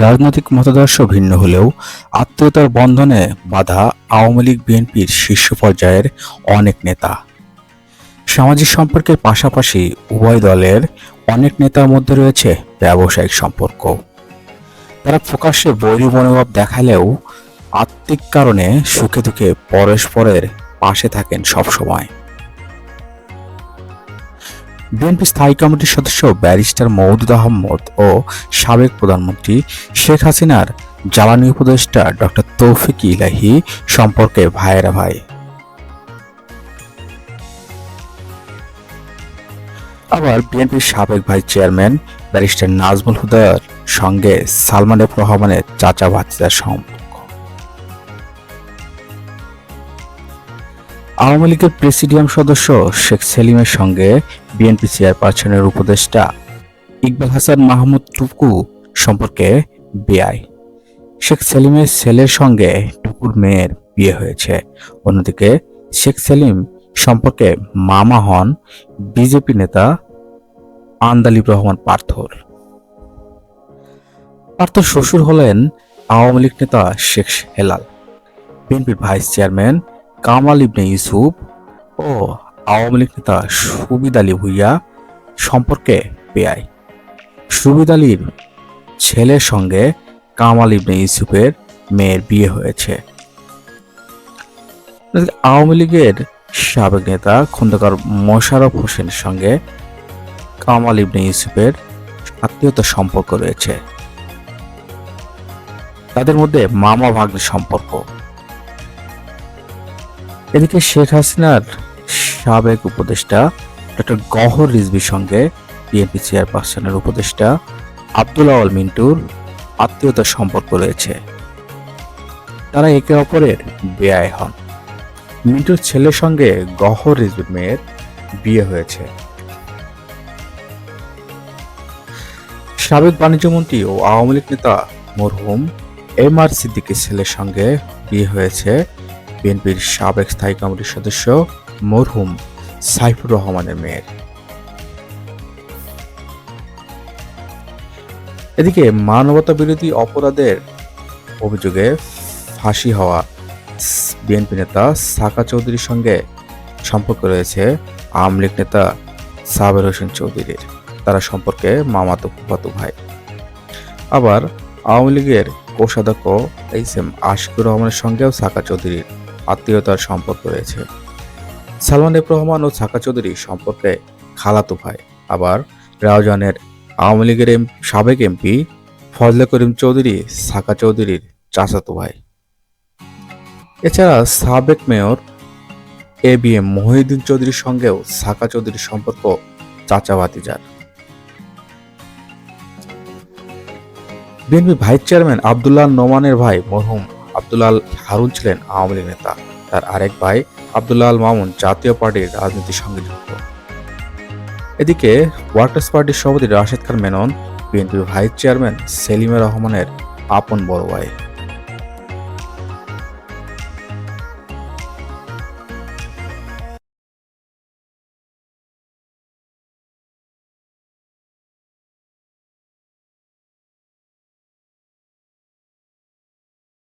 রাজনৈতিক মতাদর্শ ভিন্ন হলেও আত্মীয়তার বন্ধনে বাধা আওয়ামী লীগ বিএনপির শীর্ষ পর্যায়ের অনেক নেতা। সামাজিক সম্পর্কের পাশাপাশি উভয় দলের অনেক নেতার মধ্যে রয়েছে ব্যবসায়িক সম্পর্ক। তারা প্রকাশ্যে বৈরী মনোভাব দেখালেও আত্মিক কারণে সুখে দুঃখে পরস্পরের পাশে থাকেন সবসময়। বিএনপি স্থায়ী কমিটির সদস্য ব্যারিস্টার মওদুদ আহমদ ও সাবেক প্রধানমন্ত্রী শেখ হাসিনার জ্বালানি উপদেষ্টা ডক্টর তৌফিক ইলাহি সম্পর্কে ভাইয়েরা ভাই। আবার বিএনপির সাবেক ভাইস চেয়ারম্যান ব্যারিস্টার নাজমুল হুদার সঙ্গে সালমান এফ রহমানের চাচা ভাতিজার সম্পর্ক আওয়ামী লীগের প্রেসিডিয়াম সদস্য শেখ সেলিমের সঙ্গে বিএনপি চেয়ারপারসনের উপদেষ্টা ইকবাল হাসান মাহমুদ টুকু সম্পর্কে বিআই। শেখ সেলিমের ছেলের সঙ্গে টুকুর মেয়ের বিয়ে হয়েছে। অন্যদিকে শেখ সেলিম সম্পর্কে মামা হন বিজেপি নেতা আন্দালিব রহমান পার্থর। পার্থর শ্বশুর হলেন আওয়ামী লীগ নেতা শেখ হেলাল। বিএনপির ভাইস চেয়ারম্যান কামাল ইবনে ইউসুফ ও আওয়ামী লীগ নেতা সুবিদ আলী ভুইয়া সম্পর্কে বেআই সুবিদ আলীর ছেলের সঙ্গে কামাল ইবনে ইউসুফের মেয়ের বিয়ে হয়েছে। আওয়ামী লীগের সাবেক নেতা খন্দকার মোশাররফ হোসেনের সঙ্গে কামাল ইবনে ইউসুফের আত্মীয়তার সম্পর্ক রয়েছে। তাদের মধ্যে মামা ভাগ্নের সম্পর্ক এদিকে শেখ হাসিনার সাবেক উপদেষ্টা ডক্টর গহর রিজভির সঙ্গে বিএনপি চেয়ারপারসনের উপদেষ্টা আব্দুল আওয়াল মিন্টুর আত্মীয়তার সম্পর্ক রয়েছে। তারা একে অপরের বেয়ায় হন। মিন্টুর ছেলের সঙ্গে গহর রিজবির মেয়ের বিয়ে হয়েছে। সাবেক বাণিজ্যমন্ত্রী ও আওয়ামী লীগ নেতা মরহুম এম আর সিদ্দিকের ছেলের সঙ্গে বিয়ে হয়েছে বিএনপির সাবেক স্থায়ী কমিটির সদস্য মরহুম সাইফুর রহমানের মেয়ের। এদিকে মানবতা বিরোধী অপরাধের অভিযোগে ফাঁসি হওয়া বিএনপি নেতা সাকা চৌধুরীর সঙ্গে সম্পর্ক রয়েছে আওয়ামী লীগ নেতা সাবের হোসেন চৌধুরীর। তারা সম্পর্কে মামাতো ফুফাতো ভাই। আবার আওয়ামী লীগের কোষাধ্যক্ষ এইচ এম আশিকুর রহমানের সঙ্গেও সাকা চৌধুরীর আত্মীয়তার সম্পর্ক রয়েছে। সালমান এফ রহমান ও সাকা চৌধুরী সম্পর্কে খালাতো ভাই। আবার রাউজানের আওয়ামী লীগের সাবেক এমপি ফজলে করিম চৌধুরী সাকা চৌধুরীর চাচাতো ভাই। এছাড়া সাবেক mayor A B M Mohiuddin চৌধুরীর সঙ্গেও সাকা চৌধুরীর সম্পর্ক চাচা ভাতিজার বিএনপি ভাইস চেয়ারম্যান আবদুল্লাহ নোমানের ভাই মরহুম আবদুল্লাহ হারুন ছিলেন আওয়ামী লীগ নেতা। তার আরেক ভাই আবদুল্লাহ মামুন জাতীয় পার্টির রাজনীতির সঙ্গে যুক্ত। এদিকে ওয়ার্কার্স পার্টির সভাপতি রাশেদ খান মেনন, বিএনপির ভাইস চেয়ারম্যান সেলিমা রহমানের আপন বড় ভাই।